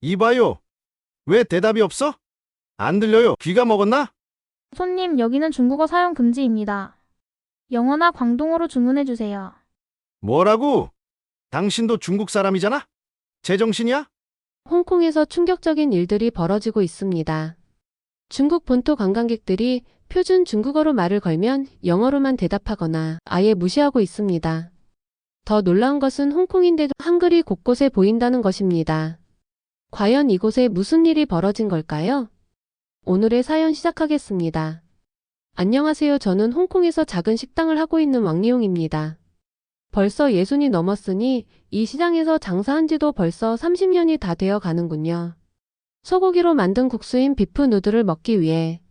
이봐요. 왜 대답이 없어? 안 들려요. 귀가 먹었나? 손님, 여기는 중국어 사용 금지입니다. 영어나 광동어로 주문해 주세요. 뭐라고? 당신도 중국 사람이잖아? 제정신이야? 홍콩에서 충격적인 일들이 벌어지고 있습니다. 중국 본토 관광객들이 표준 중국어로 말을 걸면 영어로만 대답하거나 아예 무시하고 있습니다. 더 놀라운 것은 홍콩인데도 한글이 곳곳에 보인다는 것입니다. 과연 이곳에 무슨 일이 벌어진 걸까요? 오늘의 사연 시작하겠습니다. 안녕하세요. 저는 홍콩에서 작은 식당을 하고 있는 왕리용입니다. 벌써 예순이 넘었으니 이 시장에서 장사한 지도 벌써 30년이 다 되어 가는군요. 소고기로 만든 국수인 비프 누들을 먹기 위해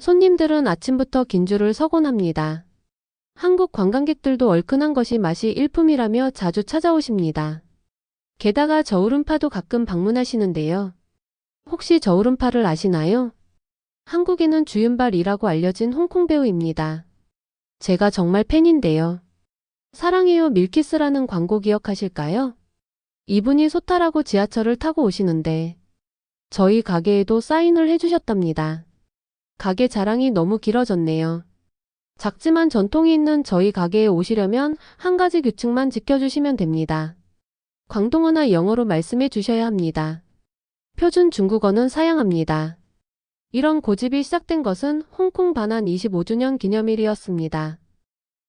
손님들은 아침부터 긴 줄을 서곤 합니다. 한국 관광객들도 얼큰한 것이 맛이 일품이라며 자주 찾아오십니다. 게다가 저울음파도 가끔 방문하시는데요. 혹시 저울음파를 아시나요? 한국에는 주윤발이라고 알려진 홍콩 배우입니다. 제가 정말 팬인데요. 사랑해요 밀키스라는 광고 기억하실까요? 이분이 소탈하고 지하철을 타고 오시는데 저희 가게에도 사인을 해주셨답니다. 가게 자랑이 너무 길어졌네요. 작지만 전통이 있는 저희 가게에 오시려면 한 가지 규칙만 지켜주시면 됩니다. 광동어나 영어로 말씀해 주셔야 합니다. 표준 중국어는 사양합니다. 이런 고집이 시작된 것은 홍콩 반환 25주년 기념일이었습니다.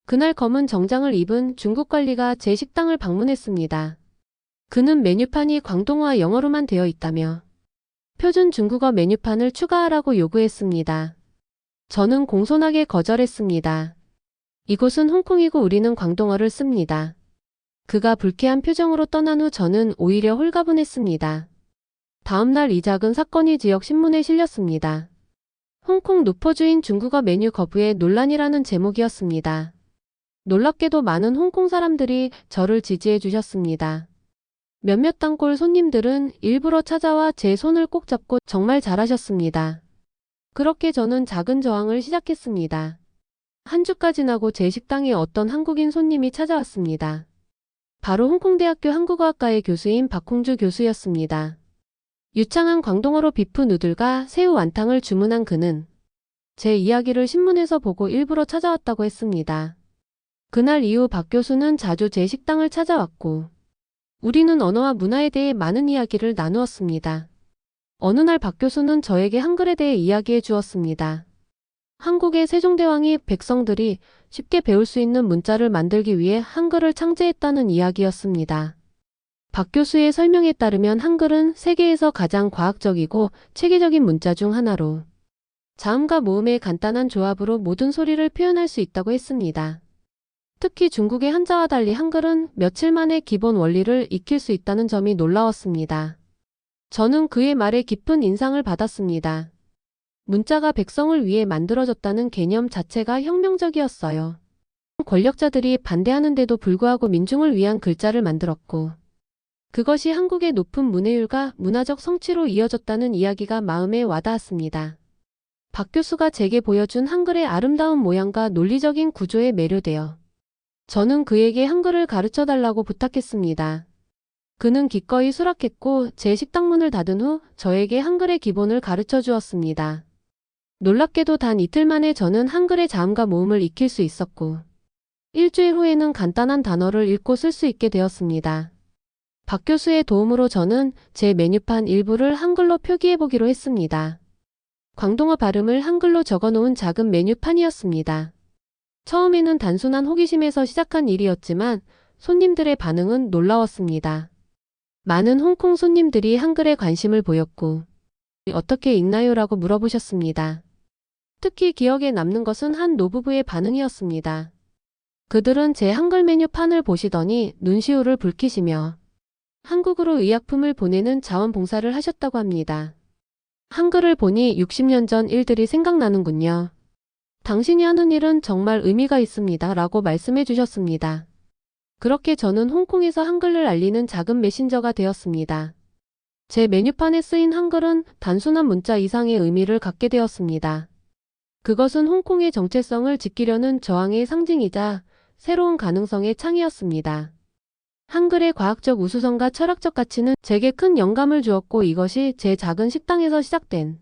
그날 검은 정장을 입은 중국 관리가 제 식당을 방문했습니다. 그는 메뉴판이 광동어와 영어로만 되어 있다며 표준 중국어 메뉴판을 추가하라고 요구했습니다. 저는 공손하게 거절했습니다. 이곳은 홍콩이고 우리는 광동어를 씁니다. 그가 불쾌한 표정으로 떠난 후 저는 오히려 홀가분했습니다. 다음날 이 작은 사건이 지역 신문에 실렸습니다. 홍콩 노포주인 중국어 메뉴 거부에 논란이라는 제목이었습니다. 놀랍게도 많은 홍콩 사람들이 저를 지지해 주셨습니다. 몇몇 단골 손님들은 일부러 찾아와 제 손을 꼭 잡고 정말 잘하셨습니다. 그렇게 저는 작은 저항을 시작했습니다. 한 주가 지나고 제 식당에 어떤 한국인 손님이 찾아왔습니다. 바로 홍콩대학교 한국어학과의 교수인 박홍주 교수였습니다. 유창한 광동어로 비프 누들과 새우 완탕을 주문한 그는 제 이야기를 신문에서 보고 일부러 찾아왔다고 했습니다. 그날 이후 박 교수는 자주 제 식당을 찾아왔고, 우리는 언어와 문화에 대해 많은 이야기를 나누었습니다. 어느 날 박 교수는 저에게 한글에 대해 이야기해 주었습니다. 한국의 세종대왕이 백성들이 쉽게 배울 수 있는 문자를 만들기 위해 한글을 창제했다는 이야기였습니다. 박 교수의 설명에 따르면 한글은 세계에서 가장 과학적이고 체계적인 문자 중 하나로 자음과 모음의 간단한 조합으로 모든 소리를 표현할 수 있다고 했습니다. 특히 중국의 한자와 달리 한글은 며칠 만에 기본 원리를 익힐 수 있다는 점이 놀라웠습니다. 저는 그의 말에 깊은 인상을 받았습니다. 문자가 백성을 위해 만들어졌다는 개념 자체가 혁명적이었어요. 권력자들이 반대하는데도 불구하고 민중을 위한 글자를 만들었고, 그것이 한국의 높은 문해율과 문화적 성취로 이어졌다는 이야기가 마음에 와닿았습니다. 박 교수가 제게 보여준 한글의 아름다운 모양과 논리적인 구조에 매료되어 저는 그에게 한글을 가르쳐 달라고 부탁했습니다. 그는 기꺼이 수락했고 제 식당 문을 닫은 후 저에게 한글의 기본을 가르쳐 주었습니다. 놀랍게도 단 이틀 만에 저는 한글의 자음과 모음을 익힐 수 있었고 일주일 후에는 간단한 단어를 읽고 쓸 수 있게 되었습니다. 박 교수의 도움으로 저는 제 메뉴판 일부를 한글로 표기해 보기로 했습니다. 광동어 발음을 한글로 적어 놓은 작은 메뉴판이었습니다. 처음에는 단순한 호기심에서 시작한 일이었지만 손님들의 반응은 놀라웠습니다. 많은 홍콩 손님들이 한글에 관심을 보였고 어떻게 읽나요? 라고 물어보셨습니다. 특히 기억에 남는 것은 한 노부부의 반응이었습니다. 그들은 제 한글 메뉴판을 보시더니 눈시울을 붉히시며 한국으로 의약품을 보내는 자원봉사를 하셨다고 합니다. 한글을 보니 60년 전 일들이 생각나는군요. 당신이 하는 일은 정말 의미가 있습니다. 라고 말씀해 주셨습니다. 그렇게 저는 홍콩에서 한글을 알리는 작은 메신저가 되었습니다. 제 메뉴판에 쓰인 한글은 단순한 문자 이상의 의미를 갖게 되었습니다. 그것은 홍콩의 정체성을 지키려는 저항의 상징이자 새로운 가능성의 창이었습니다. 한글의 과학적 우수성과 철학적 가치는 제게 큰 영감을 주었고 이것이 제 작은 식당에서 시작된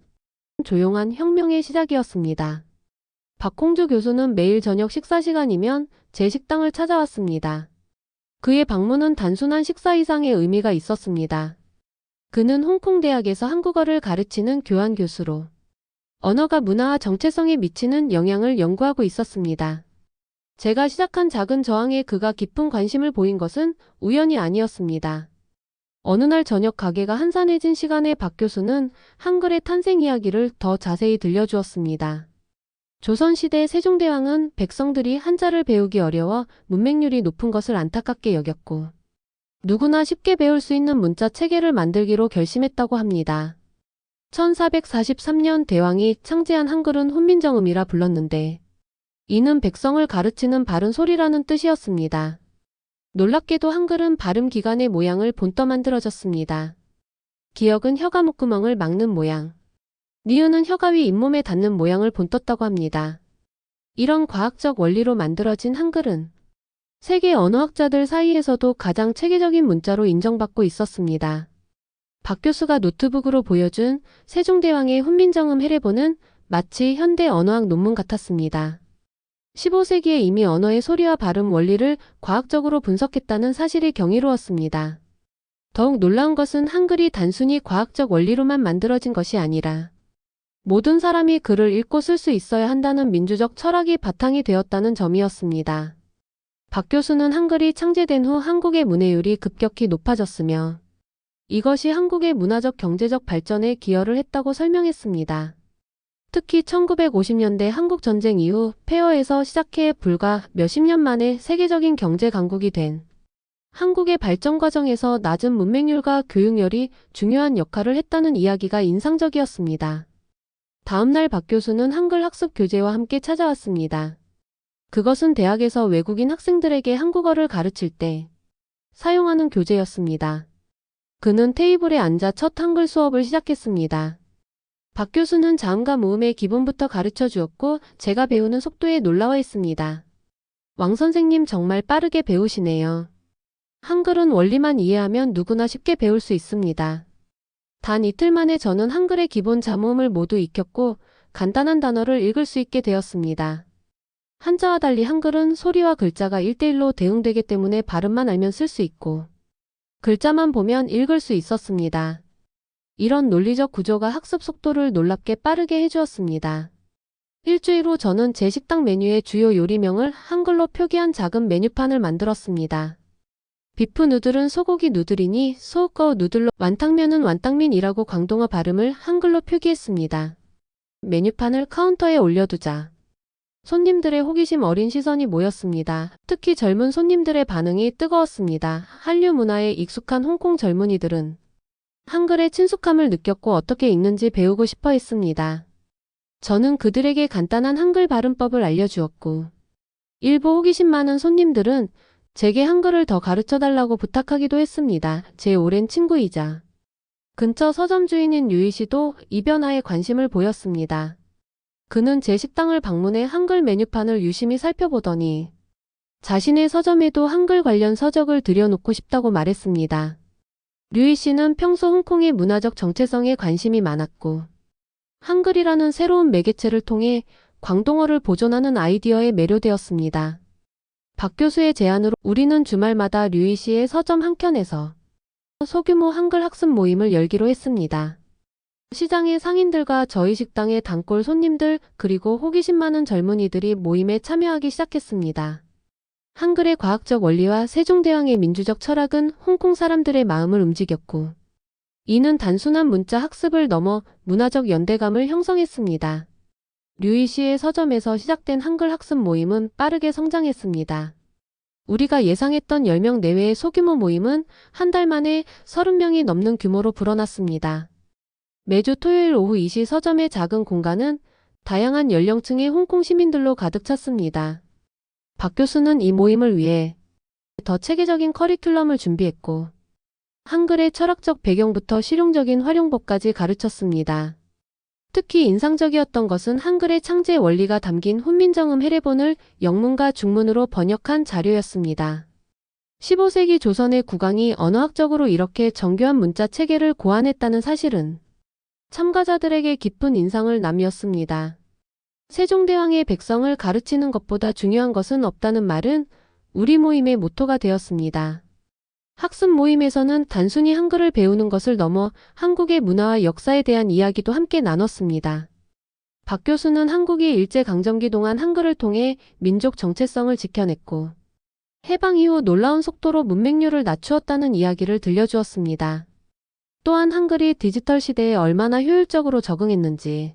조용한 혁명의 시작이었습니다. 박홍주 교수는 매일 저녁 식사 시간이면 제 식당을 찾아왔습니다. 그의 방문은 단순한 식사 이상의 의미가 있었습니다. 그는 홍콩 대학에서 한국어를 가르치는 교환 교수로 언어가 문화와 정체성에 미치는 영향을 연구하고 있었습니다. 제가 시작한 작은 저항에 그가 깊은 관심을 보인 것은 우연이 아니었습니다. 어느 날 저녁 가게가 한산해진 시간에 박 교수는 한글의 탄생 이야기를 더 자세히 들려주었습니다. 조선시대 세종대왕은 백성들이 한자를 배우기 어려워 문맹률이 높은 것을 안타깝게 여겼고 누구나 쉽게 배울 수 있는 문자 체계를 만들기로 결심했다고 합니다. 1443년 대왕이 창제한 한글은 훈민정음이라 불렀는데 이는 백성을 가르치는 바른 소리라는 뜻이었습니다. 놀랍게도 한글은 발음 기관의 모양을 본떠 만들어졌습니다. 기역은 혀가 목구멍을 막는 모양. 니은은 혀가 위 잇몸에 닿는 모양을 본떴다고 합니다. 이런 과학적 원리로 만들어진 한글은 세계 언어학자들 사이에서도 가장 체계적인 문자로 인정받고 있었습니다. 박 교수가 노트북으로 보여준 세종대왕의 훈민정음 해례본은 마치 현대 언어학 논문 같았습니다. 15세기에 이미 언어의 소리와 발음 원리를 과학적으로 분석했다는 사실이 경이로웠습니다. 더욱 놀라운 것은 한글이 단순히 과학적 원리로만 만들어진 것이 아니라 모든 사람이 글을 읽고 쓸 수 있어야 한다는 민주적 철학이 바탕이 되었다는 점이었습니다. 박 교수는 한글이 창제된 후 한국의 문해율이 급격히 높아졌으며 이것이 한국의 문화적 경제적 발전에 기여를 했다고 설명했습니다. 특히 1950년대 한국 전쟁 이후 폐허에서 시작해 불과 몇십 년 만에 세계적인 경제 강국이 된 한국의 발전 과정에서 낮은 문맹률과 교육열이 중요한 역할을 했다는 이야기가 인상적이었습니다. 다음날 박 교수는 한글 학습 교재와 함께 찾아왔습니다. 그것은 대학에서 외국인 학생들에게 한국어를 가르칠 때 사용하는 교재였습니다. 그는 테이블에 앉아 첫 한글 수업을 시작했습니다. 박 교수는 자음과 모음의 기본부터 가르쳐 주었고 제가 배우는 속도에 놀라워했습니다. 왕 선생님 정말 빠르게 배우시네요. 한글은 원리만 이해하면 누구나 쉽게 배울 수 있습니다. 단 이틀 만에 저는 한글의 기본 자모음을 모두 익혔고 간단한 단어를 읽을 수 있게 되었습니다. 한자와 달리 한글은 소리와 글자가 1대1로 대응되기 때문에 발음만 알면 쓸 수 있고 글자만 보면 읽을 수 있었습니다. 이런 논리적 구조가 학습 속도를 놀랍게 빠르게 해주었습니다. 일주일 후 저는 제 식당 메뉴의 주요 요리명을 한글로 표기한 작은 메뉴판을 만들었습니다. 비프 누들은 소고기 누들이니 소우꺼 누들로 완탕면은 완땅민이라고 광동어 발음을 한글로 표기했습니다. 메뉴판을 카운터에 올려두자. 손님들의 호기심 어린 시선이 모였습니다. 특히 젊은 손님들의 반응이 뜨거웠습니다. 한류 문화에 익숙한 홍콩 젊은이들은 한글의 친숙함을 느꼈고 어떻게 읽는지 배우고 싶어 했습니다. 저는 그들에게 간단한 한글 발음법을 알려주었고, 일부 호기심 많은 손님들은 제게 한글을 더 가르쳐 달라고 부탁하기도 했습니다. 제 오랜 친구이자 근처 서점 주인인 유희 씨도 이 변화에 관심을 보였습니다. 그는 제 식당을 방문해 한글 메뉴판을 유심히 살펴보더니 자신의 서점에도 한글 관련 서적을 들여놓고 싶다고 말했습니다. 류희 씨는 평소 홍콩의 문화적 정체성에 관심이 많았고 한글이라는 새로운 매개체를 통해 광동어를 보존하는 아이디어에 매료되었습니다. 박 교수의 제안으로 우리는 주말마다 류희 씨의 서점 한켠에서 소규모 한글 학습 모임을 열기로 했습니다. 시장의 상인들과 저희 식당의 단골 손님들 그리고 호기심 많은 젊은이들이 모임에 참여하기 시작했습니다. 한글의 과학적 원리와 세종대왕의 민주적 철학은 홍콩 사람들의 마음을 움직였고 이는 단순한 문자 학습을 넘어 문화적 연대감을 형성했습니다. 류이 씨의 서점에서 시작된 한글 학습 모임은 빠르게 성장했습니다. 우리가 예상했던 10명 내외의 소규모 모임은 한 달 만에 30명이 넘는 규모로 불어났습니다. 매주 토요일 오후 2시 서점의 작은 공간은 다양한 연령층의 홍콩 시민들로 가득 찼습니다. 박 교수는 이 모임을 위해 더 체계적인 커리큘럼을 준비했고 한글의 철학적 배경부터 실용적인 활용법까지 가르쳤습니다. 특히 인상적이었던 것은 한글의 창제 원리가 담긴 훈민정음 해례본을 영문과 중문으로 번역한 자료였습니다. 15세기 조선의 국왕이 언어학적으로 이렇게 정교한 문자 체계를 고안했다는 사실은 참가자들에게 깊은 인상을 남겼습니다. 세종대왕의 백성을 가르치는 것보다 중요한 것은 없다는 말은 우리 모임의 모토가 되었습니다. 학습 모임에서는 단순히 한글을 배우는 것을 넘어 한국의 문화와 역사에 대한 이야기도 함께 나눴습니다. 박 교수는 한국이 일제강점기 동안 한글을 통해 민족 정체성을 지켜냈고 해방 이후 놀라운 속도로 문맹률을 낮추었다는 이야기를 들려주었습니다. 또한 한글이 디지털 시대에 얼마나 효율적으로 적응했는지,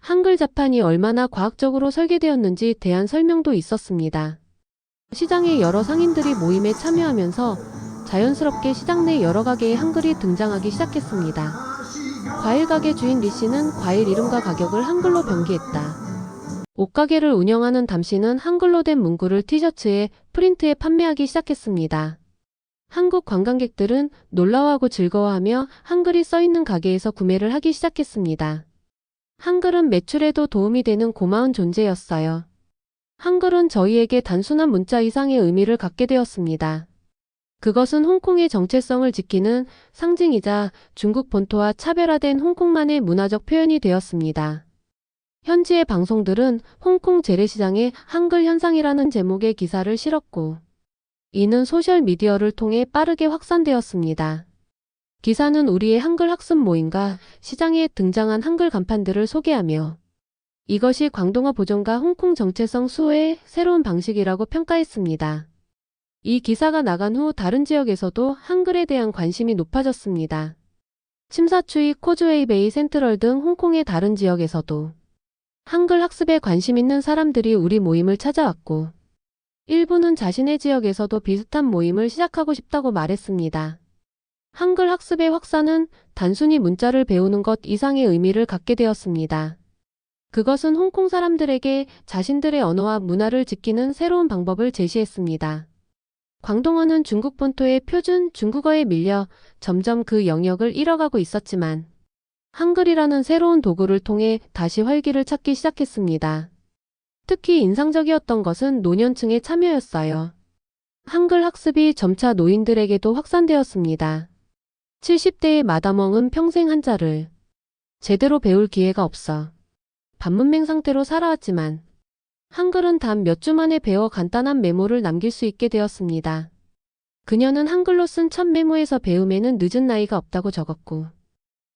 한글 자판이 얼마나 과학적으로 설계되었는지 대한 설명도 있었습니다. 시장의 여러 상인들이 모임에 참여하면서 자연스럽게 시장 내 여러 가게의 한글이 등장하기 시작했습니다. 과일 가게 주인 리 씨는 과일 이름과 가격을 한글로 변기했다. 옷가게를 운영하는 담 씨는 한글로 된 문구를 티셔츠에 프린트해 판매하기 시작했습니다. 한국 관광객들은 놀라워하고 즐거워하며 한글이 써 있는 가게에서 구매를 하기 시작했습니다. 한글은 매출에도 도움이 되는 고마운 존재였어요. 한글은 저희에게 단순한 문자 이상의 의미를 갖게 되었습니다. 그것은 홍콩의 정체성을 지키는 상징이자 중국 본토와 차별화된 홍콩만의 문화적 표현이 되었습니다. 현지의 방송들은 홍콩 재래시장의 한글 현상이라는 제목의 기사를 실었고, 이는 소셜미디어를 통해 빠르게 확산되었습니다. 기사는 우리의 한글 학습 모임과 시장에 등장한 한글 간판들을 소개하며 이것이 광동어 보존과 홍콩 정체성 수호의 새로운 방식이라고 평가했습니다. 이 기사가 나간 후 다른 지역에서도 한글에 대한 관심이 높아졌습니다. 침사추이, 코즈웨이베이, 센트럴 등 홍콩의 다른 지역에서도 한글 학습에 관심 있는 사람들이 우리 모임을 찾아왔고, 일부는 자신의 지역에서도 비슷한 모임을 시작하고 싶다고 말했습니다. 한글 학습의 확산은 단순히 문자를 배우는 것 이상의 의미를 갖게 되었습니다. 그것은 홍콩 사람들에게 자신들의 언어와 문화를 지키는 새로운 방법을 제시했습니다. 광동어는 중국 본토의 표준 중국어에 밀려 점점 그 영역을 잃어가고 있었지만 한글이라는 새로운 도구를 통해 다시 활기를 찾기 시작했습니다. 특히 인상적이었던 것은 노년층의 참여였어요. 한글 학습이 점차 노인들에게도 확산되었습니다. 70대의 마다멍은 평생 한자를 제대로 배울 기회가 없어 반문맹 상태로 살아왔지만 한글은 단 몇 주 만에 배워 간단한 메모를 남길 수 있게 되었습니다. 그녀는 한글로 쓴 첫 메모에서 배움에는 늦은 나이가 없다고 적었고,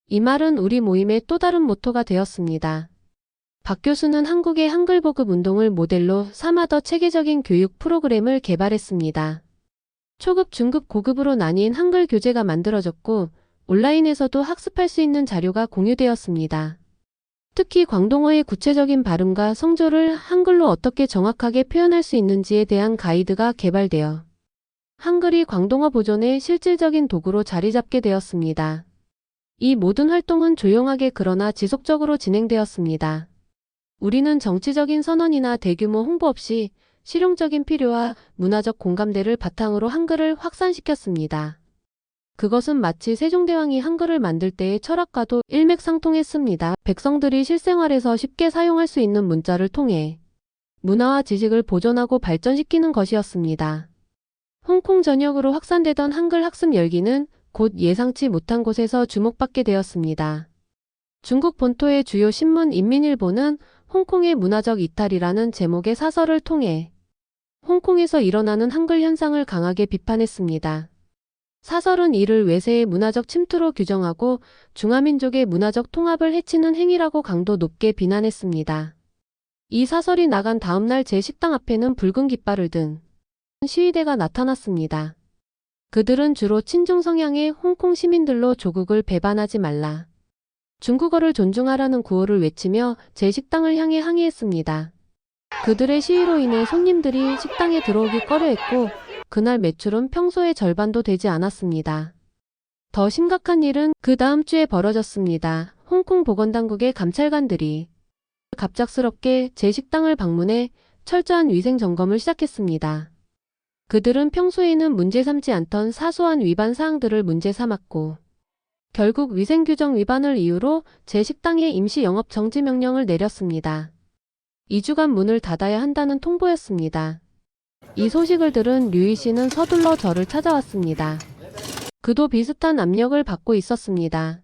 이 말은 우리 모임의 또 다른 모토가 되었습니다. 박 교수는 한국의 한글 보급 운동을 모델로 삼아 더 체계적인 교육 프로그램을 개발했습니다. 초급, 중급, 고급으로 나뉜 한글 교재가 만들어졌고, 온라인에서도 학습할 수 있는 자료가 공유되었습니다. 특히 광동어의 구체적인 발음과 성조를 한글로 어떻게 정확하게 표현할 수 있는지에 대한 가이드가 개발되어 한글이 광동어 보존의 실질적인 도구로 자리 잡게 되었습니다. 이 모든 활동은 조용하게 그러나 지속적으로 진행되었습니다. 우리는 정치적인 선언이나 대규모 홍보 없이 실용적인 필요와 문화적 공감대를 바탕으로 한글을 확산시켰습니다. 그것은 마치 세종대왕이 한글을 만들 때의 철학과도 일맥상통했습니다. 백성들이 실생활에서 쉽게 사용할 수 있는 문자를 통해 문화와 지식을 보존하고 발전시키는 것이었습니다. 홍콩 전역으로 확산되던 한글 학습 열기는 곧 예상치 못한 곳에서 주목받게 되었습니다. 중국 본토의 주요 신문 인민일보는 홍콩의 문화적 이탈이라는 제목의 사설을 통해 홍콩에서 일어나는 한글 현상을 강하게 비판했습니다. 사설은 이를 외세의 문화적 침투로 규정하고 중화민족의 문화적 통합을 해치는 행위라고 강도 높게 비난했습니다. 이 사설이 나간 다음날 제 식당 앞에는 붉은 깃발을 든 시위대가 나타났습니다. 그들은 주로 친중 성향의 홍콩 시민들로 조국을 배반하지 말라. 중국어를 존중하라는 구호를 외치며 제 식당을 향해 항의했습니다. 그들의 시위로 인해 손님들이 식당에 들어오기 꺼려했고 그날 매출은 평소의 절반도 되지 않았습니다. 더 심각한 일은 그 다음 주에 벌어졌습니다. 홍콩 보건당국의 감찰관들이 갑작스럽게 제 식당을 방문해 철저한 위생 점검을 시작했습니다. 그들은 평소에는 문제 삼지 않던 사소한 위반 사항들을 문제 삼았고, 결국 위생규정 위반을 이유로 제 식당에 임시 영업 정지 명령을 내렸습니다. 2주간 문을 닫아야 한다는 통보였습니다. 이 소식을 들은 류희 씨는 서둘러 저를 찾아왔습니다. 그도 비슷한 압력을 받고 있었습니다.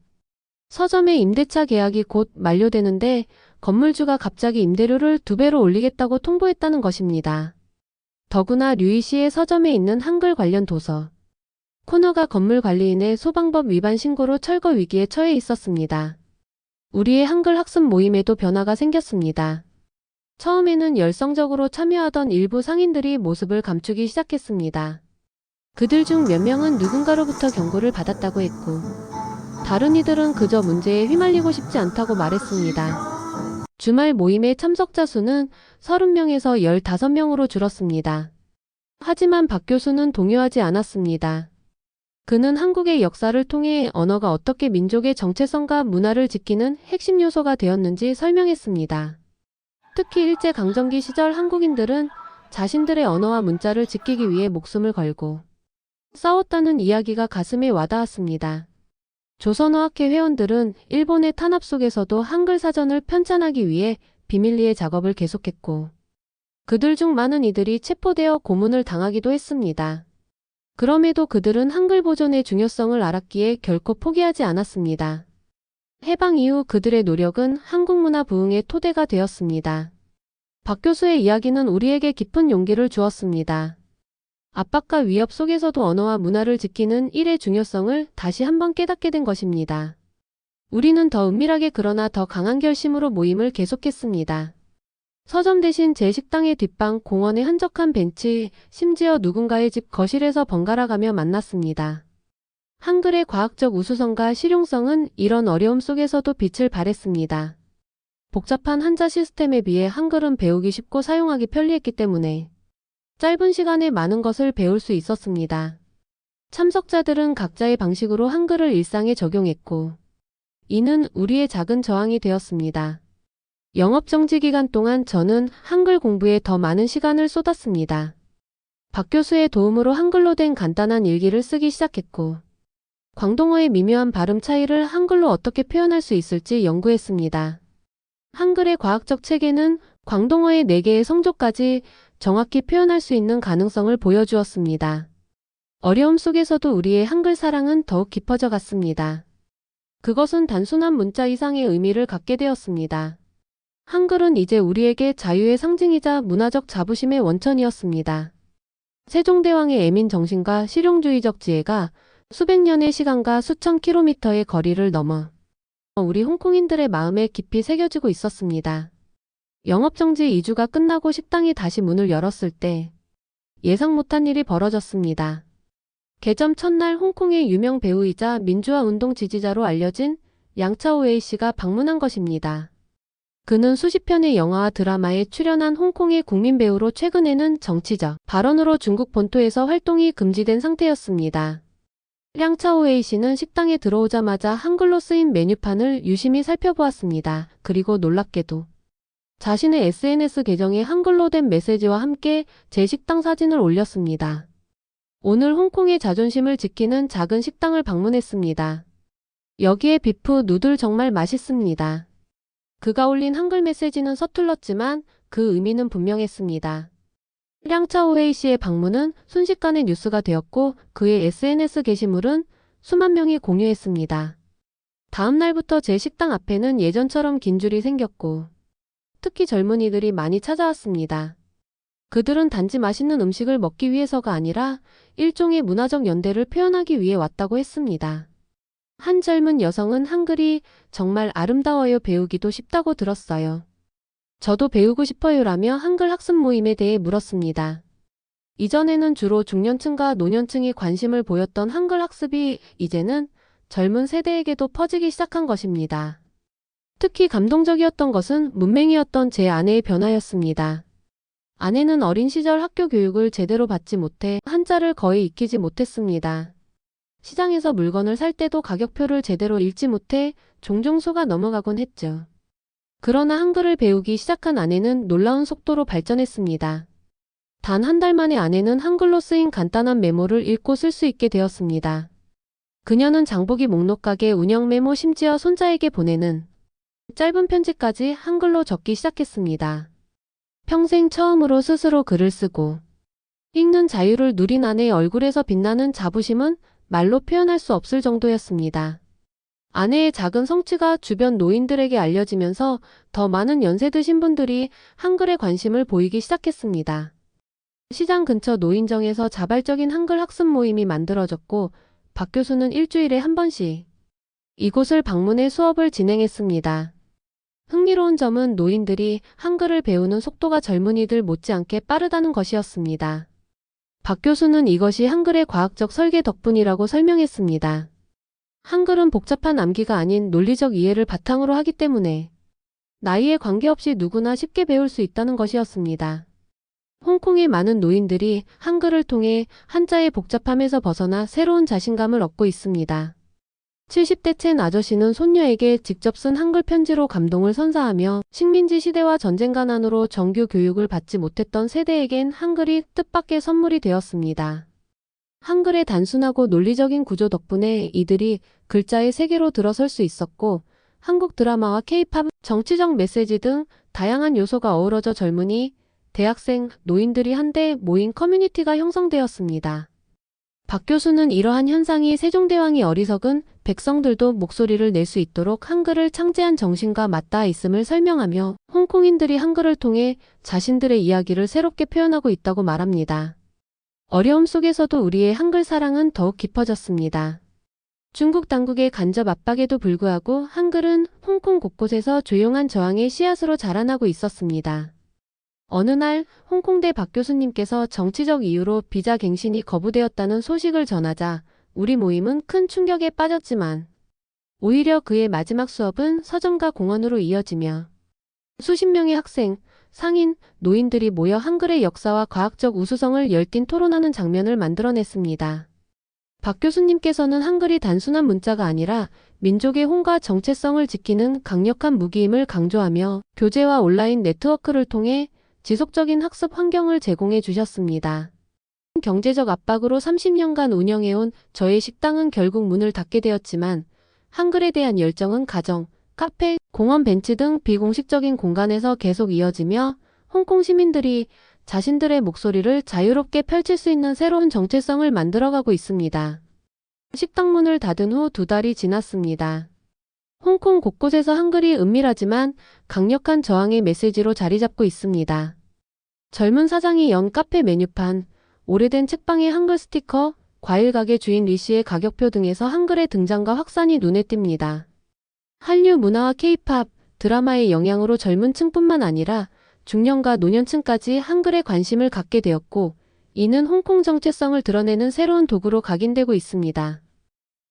서점의 임대차 계약이 곧 만료되는데 건물주가 갑자기 임대료를 두 배로 올리겠다고 통보했다는 것입니다. 더구나 류희 씨의 서점에 있는 한글 관련 도서. 코너가 건물 관리인의 소방법 위반 신고로 철거 위기에 처해 있었습니다. 우리의 한글 학습 모임에도 변화가 생겼습니다. 처음에는 열성적으로 참여하던 일부 상인들이 모습을 감추기 시작했습니다. 그들 중 몇 명은 누군가로부터 경고를 받았다고 했고, 다른 이들은 그저 문제에 휘말리고 싶지 않다고 말했습니다. 주말 모임의 참석자 수는 30명에서 15명으로 줄었습니다. 하지만 박 교수는 동요하지 않았습니다. 그는 한국의 역사를 통해 언어가 어떻게 민족의 정체성과 문화를 지키는 핵심 요소가 되었는지 설명했습니다. 특히 일제강점기 시절 한국인들은 자신들의 언어와 문자를 지키기 위해 목숨을 걸고 싸웠다는 이야기가 가슴에 와닿았습니다. 조선어학회 회원들은 일본의 탄압 속에서도 한글 사전을 편찬하기 위해 비밀리에 작업을 계속했고 그들 중 많은 이들이 체포되어 고문을 당하기도 했습니다. 그럼에도 그들은 한글 보존의 중요성을 알았기에 결코 포기하지 않았습니다. 해방 이후 그들의 노력은 한국 문화 부흥의 토대가 되었습니다. 박 교수의 이야기는 우리에게 깊은 용기를 주었습니다. 압박과 위협 속에서도 언어와 문화를 지키는 일의 중요성을 다시 한번 깨닫게 된 것입니다. 우리는 더 은밀하게 그러나 더 강한 결심으로 모임을 계속했습니다. 서점 대신 제 식당의 뒷방 공원의 한적한 벤치, 심지어 누군가의 집 거실에서 번갈아 가며 만났습니다. 한글의 과학적 우수성과 실용성은 이런 어려움 속에서도 빛을 발했습니다. 복잡한 한자 시스템에 비해 한글은 배우기 쉽고 사용하기 편리했기 때문에 짧은 시간에 많은 것을 배울 수 있었습니다. 참석자들은 각자의 방식으로 한글을 일상에 적용했고, 이는 우리의 작은 저항이 되었습니다. 영업정지 기간 동안 저는 한글 공부에 더 많은 시간을 쏟았습니다. 박 교수의 도움으로 한글로 된 간단한 일기를 쓰기 시작했고, 광동어의 미묘한 발음 차이를 한글로 어떻게 표현할 수 있을지 연구했습니다. 한글의 과학적 체계는 광동어의 4개의 성조까지 정확히 표현할 수 있는 가능성을 보여주었습니다. 어려움 속에서도 우리의 한글 사랑은 더욱 깊어져 갔습니다. 그것은 단순한 문자 이상의 의미를 갖게 되었습니다. 한글은 이제 우리에게 자유의 상징이자 문화적 자부심의 원천이었습니다. 세종대왕의 애민 정신과 실용주의적 지혜가 수백 년의 시간과 수천 킬로미터의 거리를 넘어 우리 홍콩인들의 마음에 깊이 새겨지고 있었습니다. 영업정지 2주가 끝나고 식당이 다시 문을 열었을 때 예상 못한 일이 벌어졌습니다. 개점 첫날 홍콩의 유명 배우이자 민주화 운동 지지자로 알려진 양차오웨이 씨가 방문한 것입니다. 그는 수십 편의 영화와 드라마에 출연한 홍콩의 국민 배우로 최근에는 정치적 발언으로 중국 본토에서 활동이 금지된 상태였습니다. 량차오웨이 씨는 식당에 들어오자마자 한글로 쓰인 메뉴판을 유심히 살펴보았습니다. 그리고 놀랍게도 자신의 SNS 계정에 한글로 된 메시지와 함께 제 식당 사진을 올렸습니다. 오늘 홍콩의 자존심을 지키는 작은 식당을 방문했습니다. 여기에 비프 누들 정말 맛있습니다. 그가 올린 한글 메시지는 서툴렀지만 그 의미는 분명했습니다. 량차오웨이 씨의 방문은 순식간에 뉴스가 되었고 그의 SNS 게시물은 수만 명이 공유했습니다. 다음 날부터 제 식당 앞에는 예전처럼 긴 줄이 생겼고 특히 젊은이들이 많이 찾아왔습니다. 그들은 단지 맛있는 음식을 먹기 위해서가 아니라 일종의 문화적 연대를 표현하기 위해 왔다고 했습니다. 한 젊은 여성은 한글이 정말 아름다워요 배우기도 쉽다고 들었어요. 저도 배우고 싶어요라며 한글 학습 모임에 대해 물었습니다. 이전에는 주로 중년층과 노년층이 관심을 보였던 한글 학습이 이제는 젊은 세대에게도 퍼지기 시작한 것입니다. 특히 감동적이었던 것은 문맹이었던 제 아내의 변화였습니다. 아내는 어린 시절 학교 교육을 제대로 받지 못해 한자를 거의 익히지 못했습니다. 시장에서 물건을 살 때도 가격표를 제대로 읽지 못해 종종 속아 넘어가곤 했죠. 그러나 한글을 배우기 시작한 아내는 놀라운 속도로 발전했습니다. 단 한 달 만에 아내는 한글로 쓰인 간단한 메모를 읽고 쓸 수 있게 되었습니다. 그녀는 장보기 목록 가게 운영 메모 심지어 손자에게 보내는 짧은 편지까지 한글로 적기 시작했습니다. 평생 처음으로 스스로 글을 쓰고 읽는 자유를 누린 아내의 얼굴에서 빛나는 자부심은 말로 표현할 수 없을 정도였습니다. 아내의 작은 성취가 주변 노인들에게 알려지면서 더 많은 연세 드신 분들이 한글에 관심을 보이기 시작했습니다. 시장 근처 노인정에서 자발적인 한글 학습 모임이 만들어졌고 박 교수는 일주일에 한 번씩 이곳을 방문해 수업을 진행했습니다. 흥미로운 점은 노인들이 한글을 배우는 속도가 젊은이들 못지않게 빠르다는 것이었습니다. 박 교수는 이것이 한글의 과학적 설계 덕분이라고 설명했습니다. 한글은 복잡한 암기가 아닌 논리적 이해를 바탕으로 하기 때문에 나이에 관계없이 누구나 쉽게 배울 수 있다는 것이었습니다. 홍콩의 많은 노인들이 한글을 통해 한자의 복잡함에서 벗어나 새로운 자신감을 얻고 있습니다. 70대 첸 아저씨는 손녀에게 직접 쓴 한글 편지로 감동을 선사하며 식민지 시대와 전쟁 가 난으로 정규 교육을 받지 못했던 세대에겐 한글이 뜻밖의 선물이 되었습니다. 한글의 단순하고 논리적인 구조 덕분에 이들이 글자의 세계로 들어설 수 있었고 한국 드라마와 케이팝, 정치적 메시지 등 다양한 요소가 어우러져 젊은이, 대학생, 노인들이 한데 모인 커뮤니티가 형성되었습니다. 박 교수는 이러한 현상이 세종대왕이 어리석은 백성들도 목소리를 낼 수 있도록 한글을 창제한 정신과 맞닿아 있음을 설명하며 홍콩인들이 한글을 통해 자신들의 이야기를 새롭게 표현하고 있다고 말합니다. 어려움 속에서도 우리의 한글 사랑은 더욱 깊어졌습니다. 중국 당국의 간접 압박에도 불구하고 한글은 홍콩 곳곳에서 조용한 저항의 씨앗으로 자라나고 있었습니다. 어느 날 홍콩대 박 교수님께서 정치적 이유로 비자 갱신이 거부되었다는 소식을 전하자 우리 모임은 큰 충격에 빠졌지만 오히려 그의 마지막 수업은 서점과 공원으로 이어지며 수십 명의 학생, 상인, 노인들이 모여 한글의 역사와 과학적 우수성을 열띤 토론하는 장면을 만들어냈습니다. 박 교수님께서는 한글이 단순한 문자가 아니라 민족의 홍과 정체성을 지키는 강력한 무기임을 강조하며 교재와 온라인 네트워크를 통해 지속적인 학습 환경을 제공해 주셨습니다. 경제적 압박으로 30년간 운영해온 저의 식당은 결국 문을 닫게 되었지만 한글에 대한 열정은 가정, 카페, 공원 벤치 등 비공식적인 공간에서 계속 이어지며 홍콩 시민들이 자신들의 목소리를 자유롭게 펼칠 수 있는 새로운 정체성을 만들어가고 있습니다. 식당 문을 닫은 후 두 달이 지났습니다. 홍콩 곳곳에서 한글이 은밀하지만 강력한 저항의 메시지로 자리 잡고 있습니다. 젊은 사장이 연 카페 메뉴판, 오래된 책방의 한글 스티커, 과일 가게 주인 리 씨의 가격표 등에서 한글의 등장과 확산이 눈에 띕니다. 한류 문화와 케이팝, 드라마의 영향으로 젊은 층뿐만 아니라 중년과 노년층까지 한글에 관심을 갖게 되었고, 이는 홍콩 정체성을 드러내는 새로운 도구로 각인되고 있습니다.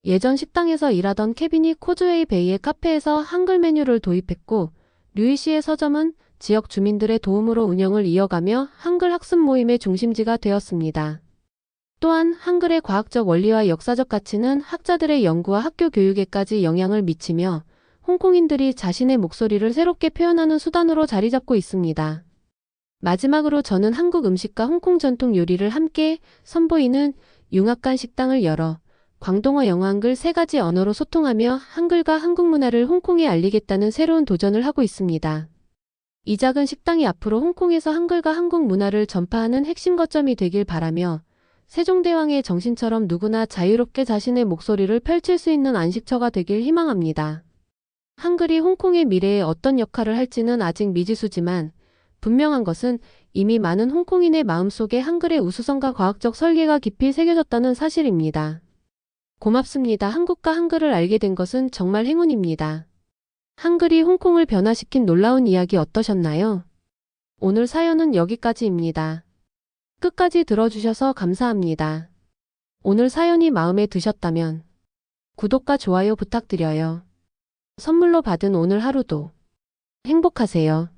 예전 식당에서 일하던 케빈이 코즈웨이 베이의 카페에서 한글 메뉴를 도입했고, 류이 씨의 서점은 지역 주민들의 도움으로 운영을 이어가며 한글 학습 모임의 중심지가 되었습니다. 또한 한글의 과학적 원리와 역사적 가치는 학자들의 연구와 학교 교육에까지 영향을 미치며 홍콩인들이 자신의 목소리를 새롭게 표현하는 수단으로 자리 잡고 있습니다. 마지막으로 저는 한국 음식과 홍콩 전통 요리를 함께 선보이는 융합관 식당을 열어 광동어 영어 한글 세 가지 언어로 소통하며 한글과 한국 문화를 홍콩에 알리겠다는 새로운 도전을 하고 있습니다. 이 작은 식당이 앞으로 홍콩에서 한글과 한국 문화를 전파하는 핵심 거점이 되길 바라며 세종대왕의 정신처럼 누구나 자유롭게 자신의 목소리를 펼칠 수 있는 안식처가 되길 희망합니다. 한글이 홍콩의 미래에 어떤 역할을 할지는 아직 미지수지만 분명한 것은 이미 많은 홍콩인의 마음속에 한글의 우수성과 과학적 설계가 깊이 새겨졌다는 사실입니다. 고맙습니다. 한국과 한글을 알게 된 것은 정말 행운입니다. 한글이 홍콩을 변화시킨 놀라운 이야기 어떠셨나요? 오늘 사연은 여기까지입니다. 끝까지 들어주셔서 감사합니다. 오늘 사연이 마음에 드셨다면 구독과 좋아요 부탁드려요. 선물로 받은 오늘 하루도 행복하세요.